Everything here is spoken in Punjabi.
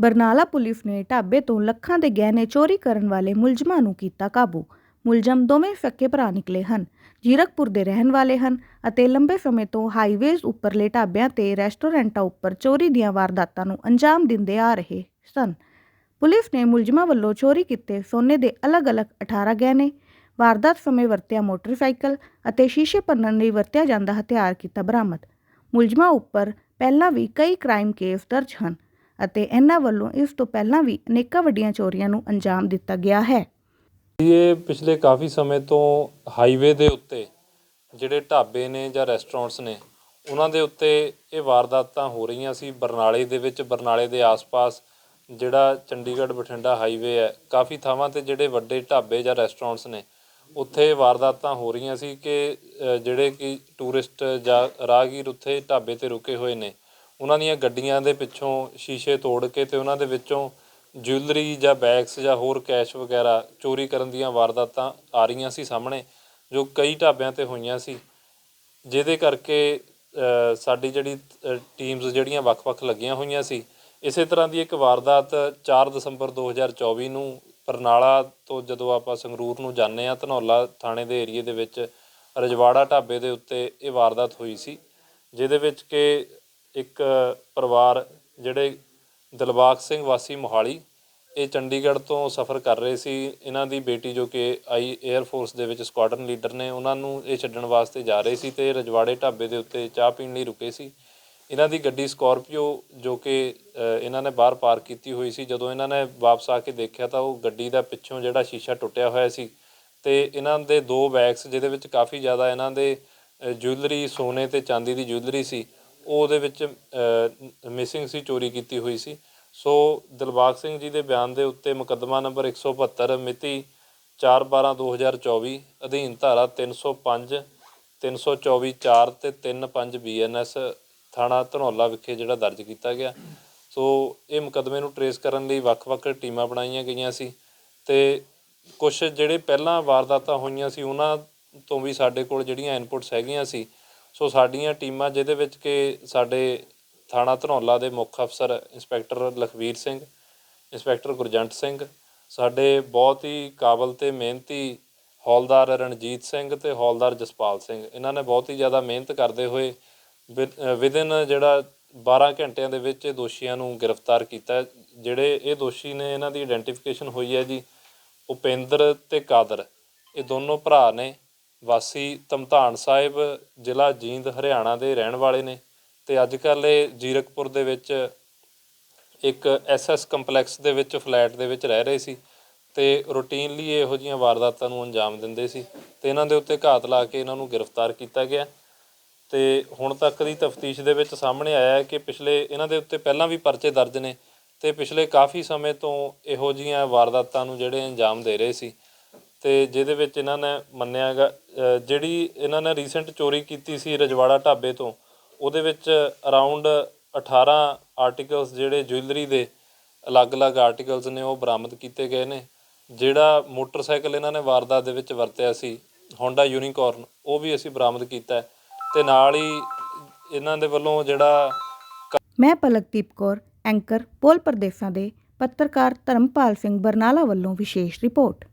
ਬਰਨਾਲਾ ਪੁਲਿਸ ਨੇ ਢਾਬੇ ਤੋਂ ਲੱਖਾਂ ਦੇ ਗਹਿਣੇ ਚੋਰੀ ਕਰਨ ਵਾਲੇ ਮੁਲਜ਼ਮਾਂ ਨੂੰ ਕੀਤਾ ਕਾਬੂ। ਮੁਲਜ਼ਮ ਦੋਵੇਂ ਫੱਕੇ ਭਰਾ ਨਿਕਲੇ ਹਨ। ਜੀਰਕਪੁਰ ਦੇ ਰਹਿਣ ਵਾਲੇ ਹਨ ਅਤੇ ਲੰਬੇ ਸਮੇਂ ਤੋਂ ਹਾਈਵੇਜ਼ ਉੱਪਰਲੇ ਢਾਬਿਆਂ ਤੇ ਰੈਸਟੋਰੈਂਟਾਂ ਉੱਪਰ ਚੋਰੀ ਦੀਆਂ ਵਾਰਦਾਤਾਂ ਨੂੰ ਅੰਜਾਮ ਦਿੰਦੇ ਆ ਰਹੇ ਸਨ। ਪੁਲਿਸ ਨੇ ਮੁਲਜ਼ਮਾਂ ਵੱਲੋਂ ਚੋਰੀ ਕੀਤੇ ਸੋਨੇ ਦੇ ਅਲੱਗ-ਅਲੱਗ 18 ਗਹਿਣੇ, ਵਾਰਦਾਤ ਸਮੇਂ ਵਰਤਿਆ ਮੋਟਰਸਾਈਕਲ ਅਤੇ ਸ਼ੀਸ਼ੇ ਭੰਨਣ ਲਈ ਵਰਤਿਆ ਜਾਂਦਾ ਹਥਿਆਰ ਕੀਤਾ ਬਰਾਮਦ। ਮੁਲਜ਼ਮਾਂ ਉੱਪਰ ਪਹਿਲਾਂ ਵੀ ਕਈ ਕ੍ਰਾਈਮ ਕੇਸ ਦਰਜ ਹਨ ਅਤੇ ਇਹਨਾਂ ਵੱਲੋਂ ਇਸ ਤੋਂ ਪਹਿਲਾਂ ਵੀ ਅਨੇਕਾਂ ਵੱਡੀਆਂ ਚੋਰੀਆਂ ਨੂੰ ਅੰਜਾਮ ਦਿੱਤਾ ਗਿਆ ਹੈ। ਇਹ ਪਿਛਲੇ ਕਾਫੀ ਸਮੇਂ ਤੋਂ ਹਾਈਵੇ ਦੇ ਉੱਤੇ ਜਿਹੜੇ ਢਾਬੇ ਨੇ ਜਾਂ ਰੈਸਟੋਰੈਂਟਸ ਨੇ, ਉਹਨਾਂ ਦੇ ਉੱਤੇ ਇਹ ਵਾਰਦਾਤਾਂ ਹੋ ਰਹੀਆਂ ਸੀ। ਬਰਨਾਲੇ ਦੇ ਵਿੱਚ, ਬਰਨਾਲੇ ਦੇ ਆਸ-ਪਾਸ ਜਿਹੜਾ ਚੰਡੀਗੜ੍ਹ ਬਠਿੰਡਾ ਹਾਈਵੇ ਹੈ, ਕਾਫੀ ਥਾਵਾਂ ਤੇ ਜਿਹੜੇ ਵੱਡੇ ਢਾਬੇ ਜਾਂ ਰੈਸਟੋਰੈਂਟਸ ਨੇ ਉੱਥੇ ਵਾਰਦਾਤਾਂ ਹੋ ਰਹੀਆਂ ਸੀ ਕਿ ਜਿਹੜੇ ਕਿ ਟੂਰਿਸਟ ਜਾਂ ਰਾਹਗੀਰ ਉੱਥੇ ਢਾਬੇ ਤੇ ਰੁਕੇ ਹੋਏ ਨੇ, ਉਹਨਾਂ ਦੀਆਂ ਗੱਡੀਆਂ ਦੇ ਪਿੱਛੋਂ ਸ਼ੀਸ਼ੇ ਤੋੜ ਕੇ ਅਤੇ ਉਹਨਾਂ ਦੇ ਵਿੱਚੋਂ ਜੁਐਲਰੀ ਜਾਂ ਬੈਗਸ ਜਾਂ ਹੋਰ ਕੈਸ਼ ਵਗੈਰਾ ਚੋਰੀ ਕਰਨ ਦੀਆਂ ਵਾਰਦਾਤਾਂ ਆ ਰਹੀਆਂ ਸੀ ਸਾਹਮਣੇ, ਜੋ ਕਈ ਢਾਬਿਆਂ ਤੇ ਹੋਈਆਂ ਸੀ। ਜਿਹਦੇ ਕਰਕੇ ਸਾਡੀ ਜਿਹੜੀ ਟੀਮਸ ਜਿਹੜੀਆਂ ਵੱਖ-ਵੱਖ ਲੱਗੀਆਂ ਹੋਈਆਂ ਸੀ, ਇਸੇ ਤਰ੍ਹਾਂ ਦੀ ਇੱਕ ਵਾਰਦਾਤ 4 ਦਸੰਬਰ 2024 ਨੂੰ ਬਰਨਾਲਾ ਤੋਂ ਜਦੋਂ ਆਪਾਂ ਸੰਗਰੂਰ ਨੂੰ ਜਾਂਦੇ ਹਾਂ, ਧਨੌਲਾ ਥਾਣੇ ਦੇ ਏਰੀਏ ਦੇ ਵਿੱਚ ਰਜਵਾੜਾ ਢਾਬੇ ਦੇ ਉੱਤੇ ਇਹ ਵਾਰਦਾਤ ਹੋਈ ਸੀ, ਜਿਹਦੇ ਵਿੱਚ ਕਿ ਇੱਕ ਪਰਿਵਾਰ ਜਿਹੜੇ ਦਿਲਬਾਗ ਸਿੰਘ ਵਾਸੀ ਮੋਹਾਲੀ, ਇਹ ਚੰਡੀਗੜ੍ਹ ਤੋਂ ਸਫ਼ਰ ਕਰ ਰਹੇ ਸੀ। ਇਹਨਾਂ ਦੀ ਬੇਟੀ ਜੋ ਕਿ ਆਈ 에ਅਰ ਫੋਰਸ ਦੇ ਵਿੱਚ ਸਕੁਆਡਰਨ ਲੀਡਰ ਨੇ, ਉਹਨਾਂ ਨੂੰ ਇਹ ਛੱਡਣ ਵਾਸਤੇ ਜਾ ਰਹੇ ਸੀ ਤੇ ਰਜਵਾੜੇ ਢਾਬੇ ਦੇ ਉੱਤੇ ਚਾਹ ਪੀਣ ਲਈ ਰੁਕੇ ਸੀ। ਇਹਨਾਂ ਦੀ ਗੱਡੀ ਸਕੋਰਪੀਓ ਜੋ ਕਿ ਇਹਨਾਂ ਨੇ ਬਾਹਰ ਪਾਰਕ ਕੀਤੀ ਹੋਈ ਸੀ। ਜਦੋਂ ਇਹਨਾਂ ਨੇ ਵਾਪਸ ਆ ਕੇ ਦੇਖਿਆ ਤਾਂ ਉਹ ਗੱਡੀ ਦਾ ਪਿੱਛੋਂ ਜਿਹੜਾ ਸ਼ੀਸ਼ਾ ਟੁੱਟਿਆ ਹੋਇਆ ਸੀ ਤੇ ਇਹਨਾਂ ਦੇ ਦੋ ਬੈਗਸ ਜਿਹਦੇ ਵਿੱਚ ਕਾਫੀ ਜ਼ਿਆਦਾ ਇਹਨਾਂ ਦੇ ਜੁਐਲਰੀ, ਸੋਨੇ ਤੇ ਚਾਂਦੀ ਦੀ ਜੁਐਲਰੀ ਸੀ ਉਹ ਉਹਦੇ ਵਿੱਚ ਮਿਸਿੰਗ ਸੀ, ਚੋਰੀ ਕੀਤੀ ਹੋਈ ਸੀ। ਸੋ ਦਿਲਬਾਗ ਸਿੰਘ ਜੀ ਦੇ ਬਿਆਨ ਦੇ ਉੱਤੇ ਮੁਕੱਦਮਾ ਨੰਬਰ 172 ਮਿਤੀ 4/12/2024 ਅਧੀਨ ਧਾਰਾ 305 324 4 ਤੇ 35 ਬੀਐਨਐਸ ਥਾਣਾ ਧਨੌਲਾ ਵਿਖੇ ਜਿਹੜਾ ਦਰਜ ਕੀਤਾ ਗਿਆ। ਸੋ ਇਹ ਮੁਕੱਦਮੇ ਨੂੰ ਟਰੇਸ ਕਰਨ ਲਈ ਵੱਖ-ਵੱਖ ਟੀਮਾਂ ਬਣਾਈਆਂ ਗਈਆਂ ਸੀ ਤੇ ਕੁਝ ਜਿਹੜੇ ਪਹਿਲਾਂ ਵਾਰਦਾਤਾਂ ਹੋਈਆਂ ਸੀ, ਉਹਨਾਂ ਤੋਂ ਵੀ ਸਾਡੇ ਕੋਲ ਜਿਹੜੀਆਂ ਇਨਪੁਟਸ ਹੈਗੀਆਂ ਸੀ, ਸੋ ਸਾਡੀਆਂ ਟੀਮਾਂ ਜਿਹਦੇ ਵਿੱਚ ਕਿ ਸਾਡੇ ਥਾਣਾ ਧਨੌਲਾ ਦੇ ਮੁੱਖ ਅਫਸਰ ਇੰਸਪੈਕਟਰ ਲਖਵੀਰ ਸਿੰਘ, ਇੰਸਪੈਕਟਰ ਗੁਰਜੰਟ ਸਿੰਘ, ਸਾਡੇ ਬਹੁਤ ਹੀ ਕਾਬਲ ਤੇ ਮਿਹਨਤੀ ਹੌਲਦਾਰ ਰਣਜੀਤ ਸਿੰਘ ਤੇ ਹੌਲਦਾਰ ਜਸਪਾਲ ਸਿੰਘ, ਇਹਨਾਂ ਨੇ ਬਹੁਤ ਹੀ ਜ਼ਿਆਦਾ ਮਿਹਨਤ ਕਰਦੇ ਹੋਏ ਵਿਦਿਨ ਜਿਹੜਾ 12 ਘੰਟਿਆਂ ਦੇ ਵਿੱਚ ਇਹ ਦੋਸ਼ੀਆਂ ਨੂੰ ਗ੍ਰਿਫਤਾਰ ਕੀਤਾ ਜਿਹੜੇ ਇਹ ਦੋਸ਼ੀ ਨੇ ਇਹਨਾਂ ਦੀ ਆਇਡੈਂਟੀਫਿਕੇਸ਼ਨ ਹੋਈ ਹੈ ਜੀ, ਉਪੇਂਦਰ ਤੇ ਕਾਦਰ। ਇਹ ਦੋਨੋਂ ਭਰਾ ਨੇ, ਵਾਸੀ ਧਮਧਾਨ ਸਾਹਿਬ, ਜ਼ਿਲ੍ਹਾ ਜੀਂਦ, ਹਰਿਆਣਾ ਦੇ ਰਹਿਣ ਵਾਲੇ ਨੇ ਤੇ ਅੱਜ ਕੱਲ੍ਹ ਇਹ ਜੀਰਕਪੁਰ ਦੇ ਵਿੱਚ ਇੱਕ ਐਸਐਸ ਕੰਪਲੈਕਸ ਦੇ ਵਿੱਚ ਫਲੈਟ ਦੇ ਵਿੱਚ ਰਹਿ ਰਹੇ ਸੀ ਤੇ ਰੂਟੀਨਲੀ ਇਹੋ ਜਿਹੀਆਂ ਵਾਰਦਾਤਾਂ ਨੂੰ ਅੰਜਾਮ ਦਿੰਦੇ ਸੀ ਤੇ ਇਹਨਾਂ ਦੇ ਉੱਤੇ ਘਾਤ ਲਾ ਕੇ ਇਹਨਾਂ ਨੂੰ ਗ੍ਰਿਫਤਾਰ ਕੀਤਾ ਗਿਆ। ਤੇ ਹੁਣ ਤੱਕ ਦੀ ਤਫਤੀਸ਼ ਦੇ ਵਿੱਚ ਸਾਹਮਣੇ ਆਇਆ ਹੈ ਕਿ ਪਿਛਲੇ ਇਹਨਾਂ ਦੇ ਉੱਤੇ ਪਹਿਲਾਂ ਵੀ ਪਰਚੇ ਦਰਜ ਨੇ ਤੇ ਪਿਛਲੇ ਕਾਫੀ ਸਮੇਂ ਤੋਂ ਇਹੋ ਜਿਹੀਆਂ ਵਾਰਦਾਤਾਂ ਨੂੰ ਜਿਹੜੇ ਅੰਜਾਮ ਦੇ ਰਹੇ ਸੀ ਤੇ ਜਿਹਦੇ ਵਿੱਚ ਇਹਨਾਂ ਨੇ ਮੰਨਿਆਗਾ ਜਿਹੜੀ ਇਹਨਾਂ ਨੇ ਰੀਸੈਂਟ ਚੋਰੀ ਕੀਤੀ ਸੀ ਰਜਵਾੜਾ ਢਾਬੇ ਤੋਂ, ਉਹਦੇ ਵਿੱਚ ਅਰਾਊਂਡ 18 ਆਰਟੀਕਲਸ ਜਿਹੜੇ ਜੁਐਲਰੀ ਦੇ ਅਲੱਗ-ਅਲੱਗ ਆਰਟੀਕਲਸ ਨੇ ਉਹ ਬਰਾਮਦ ਕੀਤੇ ਗਏ ਨੇ, ਜਿਹੜਾ ਮੋਟਰਸਾਈਕਲ ਇਹਨਾਂ ਨੇ ਵਾਰਦਾਤ ਦੇ ਵਿੱਚ ਵਰਤਿਆ ਸੀ, Honda ਯੂਨੀਕੋਰਨ ਉਹ ਵੀ ਅਸੀਂ ਬਰਾਮਦ ਕੀਤਾ ਹੈ। ਤੇ ਨਾਲ ਹੀ ਇਹਨਾਂ ਦੇ ਵੱਲੋਂ ਜਿਹੜਾ ਮੈਂ ਪਲਕਦੀਪ ਕੌਰ, ਐਂਕਰ, ਪੋਲ ਪ੍ਰਦੇਸ਼ਾਂ ਦੇ ਪੱਤਰਕਾਰ ਧਰਮਪਾਲ ਸਿੰਘ ਬਰਨਾਲਾ ਵੱਲੋਂ ਵਿਸ਼ੇਸ਼ ਰਿਪੋਰਟ।